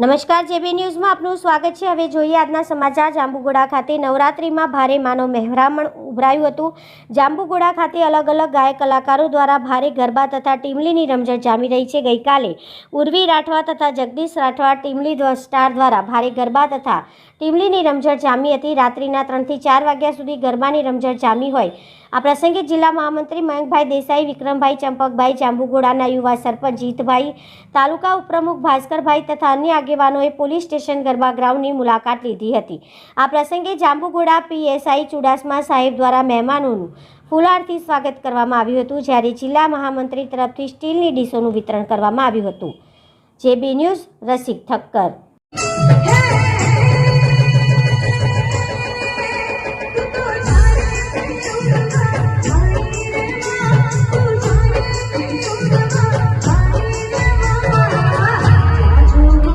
નમસ્કાર, જેબી ન્યૂઝમાં આપનું સ્વાગત છે. હવે જોઈએ આજના સમાચાર. જાંબુગોડા ખાતે નવરાત્રિમાં ભારે માનવ મહેરામણ ઉભરાયું હતું. જાંબુગોડા ખાતે અલગ અલગ ગાયક કલાકારો દ્વારા ભારે ગરબા તથા ટીમલીની રમઝટ જામી રહી છે. ગઈકાલે ઉર્વી રાઠવા તથા જગદીશ રાઠવા ટીમલી સ્ટાર દ્વારા ભારે ગરબા તથા ટીમલીની રમઝટ જામી હતી. રાત્રિના ત્રણથી ચાર વાગ્યા સુધી ગરબાની રમઝટ જામી હોય. આ પ્રસંગે જિલ્લા મહામંત્રી મયંકભાઈ દેસાઈ, વિક્રમભાઈ ચંપકભાઈ જાંબુગોડાના યુવા સરપંચ જીતભાઈ, તાલુકા ઉપપ્રમુખ ભાસ્કરભાઈ તથા અન્ય આગેવાનોએ પોલીસ સ્ટેશન ગરબા ગ્રાઉન્ડની મુલાકાત લીધી હતી. આ પ્રસંગે જાંબુગોડા પીએસઆઈ ચુડાસમા સાહેબ દ્વારા મહેમાનોનું ફુલારથી સ્વાગત કરવામાં આવ્યું હતું, જ્યારે જિલ્લા મહામંત્રી તરફથી સ્ટીલની ડીશોનું વિતરણ કરવામાં આવ્યું હતું. JB News, Rasik Thakkar.